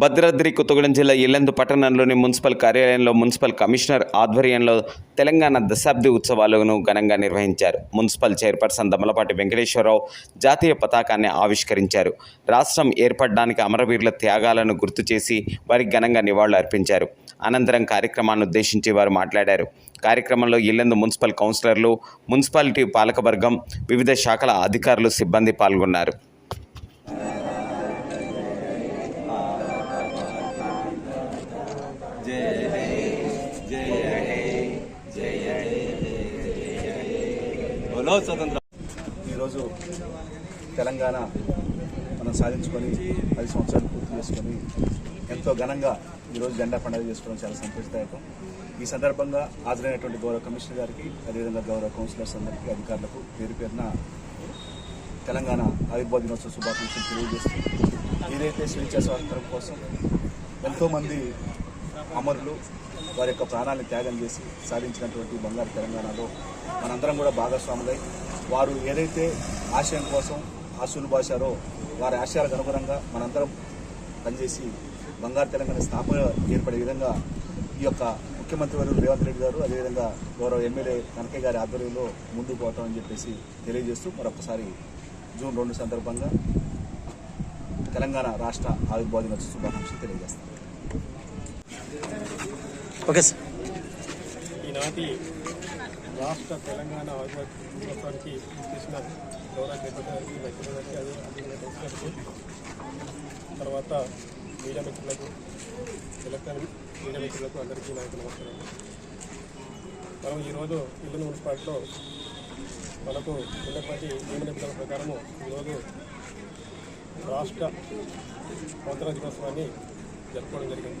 భద్రాద్రి కొత్తగూడెం జిల్లా ఇల్లందు పట్టణంలోని మున్సిపల్ కార్యాలయంలో మున్సిపల్ కమిషనర్ ఆధ్వర్యంలో తెలంగాణ దశాబ్ది ఉత్సవాలను ఘనంగా నిర్వహించారు. మున్సిపల్ చైర్పర్సన్ దమలపాటి వెంకటేశ్వరరావు జాతీయ పతాకాన్ని ఆవిష్కరించారు. రాష్ట్రం ఏర్పడడానికి అమరవీరుల త్యాగాలను గుర్తు చేసి వారికి ఘనంగా నివాళులు అర్పించారు. అనంతరం కార్యక్రమాన్ని ఉద్దేశించి వారు మాట్లాడారు. కార్యక్రమంలో ఇల్లందు మున్సిపల్ కౌన్సిలర్లు మున్సిపాలిటీ పాలకవర్గం వివిధ శాఖల అధికారులు సిబ్బంది పాల్గొన్నారు. ఈరోజు తెలంగాణ మనం సాధించుకొని పది సంవత్సరాలు పూర్తి చేసుకొని ఎంతో ఘనంగా ఈరోజు జెండా పండుగ చేసుకోవడం చాలా సంతోషదాయకం. ఈ సందర్భంగా హాజరైనటువంటి గౌరవ కమిషనర్ గారికి అదేవిధంగా గౌరవ కౌన్సిలర్స్ అందరికీ అధికారులకు పేరు పేరున తెలంగాణ ఆవిర్భావ దినోత్సవ శుభాకాంక్షలు తెలియజేస్తూ ఏదైతే స్వేచ్ఛ స్వాతంత్రం కోసం ఎంతోమంది అమరులు వారి యొక్క ప్రాణాలను త్యాగం చేసి సాధించినటువంటి బంగారు తెలంగాణలో మనందరం కూడా భాగస్వాములై వారు ఏదైతే ఆశయం కోసం ఆశలు భాషారో వారి ఆశయాలకు అనుగుణంగా మనందరం పనిచేసి బంగారు తెలంగాణ స్థాపన ఏర్పడే విధంగా ఈ యొక్క ముఖ్యమంత్రి వారు రేవంత్ రెడ్డి గారు అదేవిధంగా గౌరవ ఎమ్మెల్యే కనకయ్య గారి ఆధ్వర్యంలో ముందుకు పోతామని చెప్పేసి తెలియజేస్తూ మరొకసారి జూన్ రెండు సందర్భంగా తెలంగాణ రాష్ట్ర ఆవిర్భావ దినోత్సవ శుభాకాంక్షలు తెలియజేస్తారు ఓకే సార్. ఈనాటి రాష్ట్ర తెలంగాణ ఆవిర్భావానికి చేసిన గౌరవ నిర్వహణకి వ్యక్తులకి అది తర్వాత మీడియా మిత్రులకు ఎలక్ట్రానిక్ మీడియా మిత్రులకు అందరికీ నాకు నమస్కారం. మనం ఈరోజు ఇల్లు మున్సిపాలిటీలో మనకు ఉన్నటువంటి నియమ నిబంధనల ప్రకారము ఈరోజు రాష్ట్ర స్వాతంత్ర దినోత్సవాన్ని జరుపుకోవడం జరిగింది.